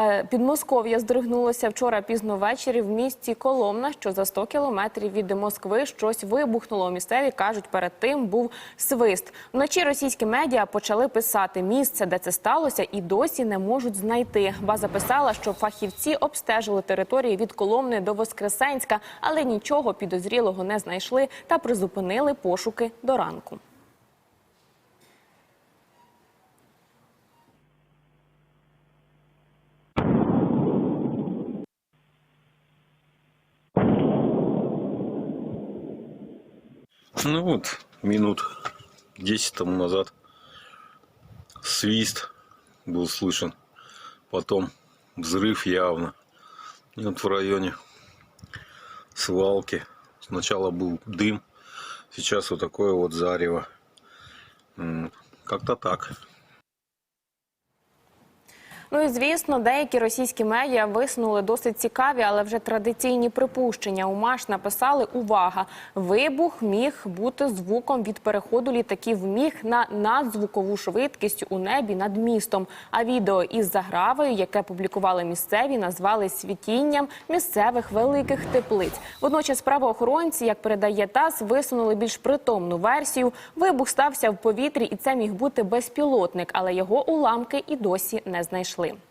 Е, Підмосков'я здригнулося вчора пізно ввечері в місті Коломна, що за 100 кілометрів від Москви щось вибухнуло. Місцеві кажуть, перед тим був свист. Вночі російські медіа почали писати місце, де це сталося, і досі не можуть знайти. База писала, що фахівці обстежили території від Коломни до Воскресенська, але нічого підозрілого не знайшли та призупинили пошуки до ранку. Ну вот, минут 10 тому назад свист был слышен. Потом взрыв явно. И вот в районе свалки. Сначала был дым, сейчас вот такое вот зарево. Как-то так. Ну і звісно, деякі російські медіа висунули досить цікаві, але вже традиційні припущення. У МАШ написали увага. Вибух міг бути звуком від переходу літаків міг на надзвукову швидкість у небі над містом. А відео із загравою, яке публікували місцеві, назвали світінням місцевих великих теплиць. Водночас правоохоронці, як передає ТАСС, висунули більш притомну версію. Вибух стався в повітрі, і це міг бути безпілотник, але його уламки і досі не знайшли. quickly